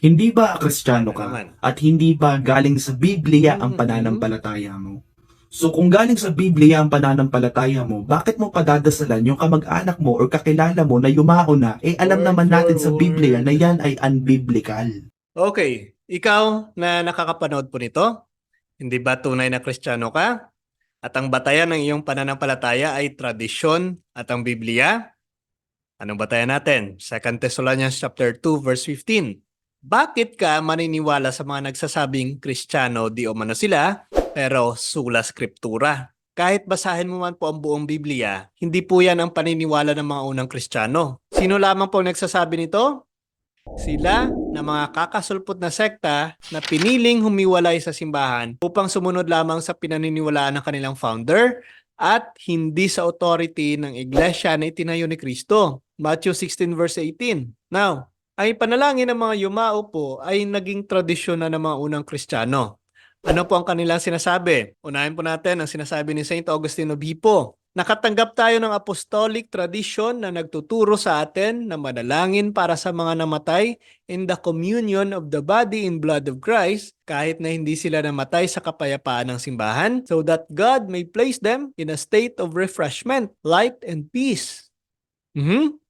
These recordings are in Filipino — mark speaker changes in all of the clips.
Speaker 1: Hindi ba kristyano ka at hindi ba galing sa Biblia ang
Speaker 2: Mhm.
Speaker 1: pananampalataya mo? So kung galing sa Biblia ang pananampalataya mo, bakit mo padadasalan yung kamag-anak mo or kakilala mo na yumaon na, eh alam naman natin sa Biblia na yan ay unbiblical.
Speaker 2: Okay, ikaw na nakakapanood po nito, hindi ba tunay na kristyano ka? At ang batayan ng iyong pananampalataya ay tradisyon at ang Biblia? Anong batayan natin? 2 Thessalonians chapter 2 verse 15. Bakit ka maniniwala sa mga nagsasabing kristyano di o mano sila, pero sula skriptura? Kahit basahin mo man po ang buong Biblia, hindi po yan ang paniniwala ng mga unang kristyano. Sino lamang po nagsasabi nito? Sila na mga kakasulpot na sekta na piniling humiwalay sa simbahan upang sumunod lamang sa pinaniniwalaan ng kanilang founder at hindi sa authority ng iglesia na itinayo ni Kristo. Matthew 16 verse 18. Now, ay panalangin ng mga yumao po ay naging tradisyon na ng mga unang Kristiyano. Ano po ang kanilang sinasabi? Unahin po natin ang sinasabi ni St. Augustine of. Nakatanggap tayo ng apostolic tradition na nagtuturo sa atin na manalangin para sa mga namatay in the communion of the body and blood of Christ kahit na hindi sila namatay sa kapayapaan ng simbahan so that God may place them in a state of refreshment, light, and peace. Mhm.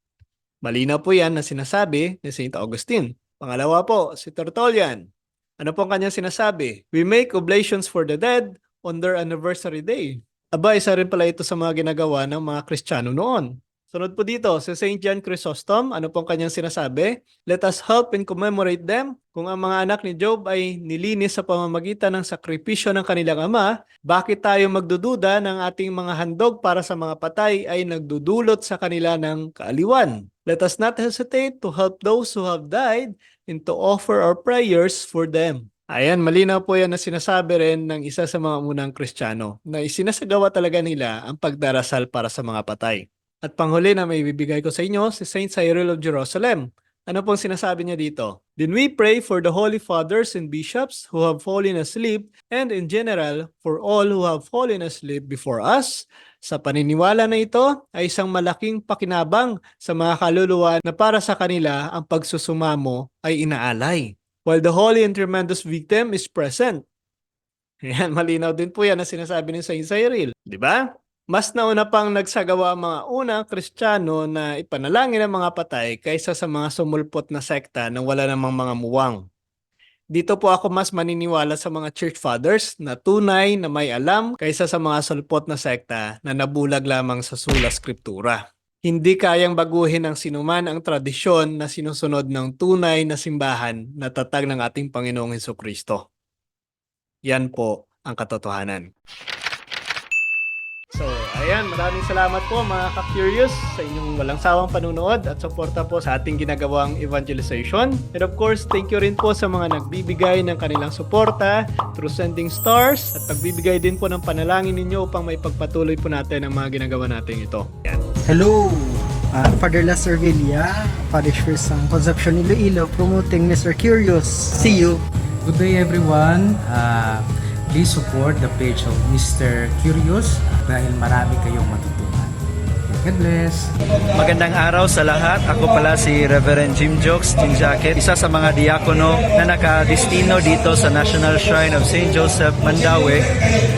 Speaker 2: Malinaw po yan na sinasabi ni St. Augustine. Pangalawa po, si Tertullian. Ano po ang kanyang sinasabi? We make oblations for the dead on their anniversary day. Aba, isa rin pala ito sa mga ginagawa ng mga Kristiyano noon. Sunod po dito, si St. John Chrysostom, ano pong kanyang sinasabi? Let us help and commemorate them. Kung ang mga anak ni Job ay nilinis sa pamamagitan ng sakripisyo ng kanilang ama, bakit tayo magdududa ng ating mga handog para sa mga patay ay nagdudulot sa kanila ng kaaliwan? Let us not hesitate to help those who have died and to offer our prayers for them. Ayan, malinaw po yan na sinasabi rin ng isa sa mga unang Kristiyano na isinasagawa talaga nila ang pagdarasal para sa mga patay. At panghuli na may bibigay ko sa inyo si Saint Cyril of Jerusalem. Ano pong sinasabi niya dito? Then we pray for the holy fathers and bishops who have fallen asleep and in general for all who have fallen asleep before us. Sa paniniwala na ito ay isang malaking pakinabang sa mga kaluluwa na para sa kanila ang pagsusumamo ay inaalay. While the holy and tremendous victim is present. Yan, malinaw din po yan na sinasabi ni Saint Cyril. Di ba? Mas nauna pang nagsagawa mga unang Kristiyano na ipanalangin ang mga patay kaysa sa mga sumulpot na sekta na wala namang mga muwang. Dito po ako mas maniniwala sa mga church fathers na tunay na may alam kaysa sa mga sulpot na sekta na nabulag lamang sa sula skriptura. Hindi kayang baguhin ng sinuman ang tradisyon na sinusunod ng tunay na simbahan na tatag ng ating Panginoong Heso Kristo. Yan po ang katotohanan. Ayan, maraming salamat po mga ka-curious sa inyong walang sawang panunood at suporta po sa ating ginagawang evangelization. And of course, thank you rin po sa mga nagbibigay ng kanilang suporta through sending stars at pagbibigay din po ng panalangin ninyo upang may pagpatuloy po natin ang mga ginagawa natin ito. Yan.
Speaker 3: Hello, uh, Father Lester Villa, Parish Priest ng Concepcion Iloilo, promoting Mr. Curious. See you!
Speaker 4: Good day everyone. Uh, please support the page of Mr. Curious dahil marami kayong matutunan. God bless.
Speaker 5: Magandang araw sa lahat. Ako pala si Reverend Jim Jokes, Jim Jacket, isa sa mga diakono na nakadestino dito sa National Shrine of St. Joseph, Mandaue.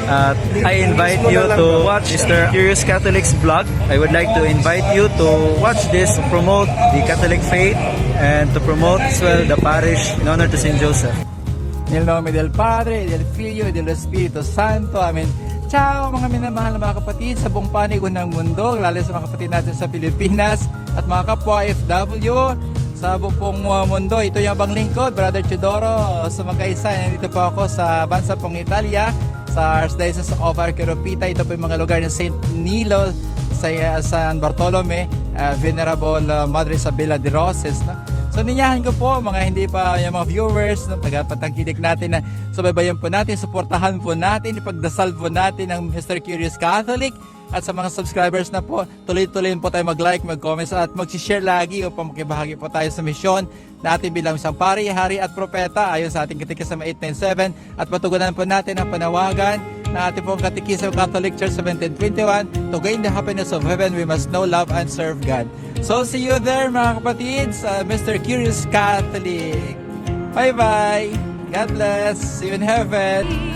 Speaker 5: At I invite you to watch Mr. Curious Catholic's vlog. I would like to invite you to watch this to promote the Catholic faith and to promote as well the parish in honor to St. Joseph.
Speaker 6: Nel nome del Padre, del Figlio, e dello Spirito Santo. Amen. Ciao mga minamahal na mga kapatid sa buong panig ng mundo, lalo sa mga kapatid natin sa Pilipinas at mga kapwa FW sa buong uh, mundo. Ito yung abang lingkod, Brother Chidoro. Sa magkaisa, nandito po ako sa bansa pong Italia, sa Archdiocese of Arqueropita. Ito po yung mga lugar ng St. Nilo, sa uh, San Bartolome, uh, Venerable uh, Madre Isabella de Roses. No? So ninyahan ko po mga hindi pa yung mga viewers no, tagapatangkilik natin na subaybayan po natin, suportahan po natin, ipagdasal po natin ang Mr. Curious Catholic at sa mga subscribers na po, tuloy-tuloy po tayo mag-like, mag-comment at mag-share lagi upang makibahagi po tayo sa misyon natin bilang isang pari, hari at propeta ayon sa ating katikisama 897 at patugunan po natin ang panawagan na ating pong katikisama Catholic Church 1721 to gain the happiness of heaven we must know, love and serve God. So see you there mga kapatid sa Mr. Curious Catholic. Bye-bye. God bless. See you in heaven.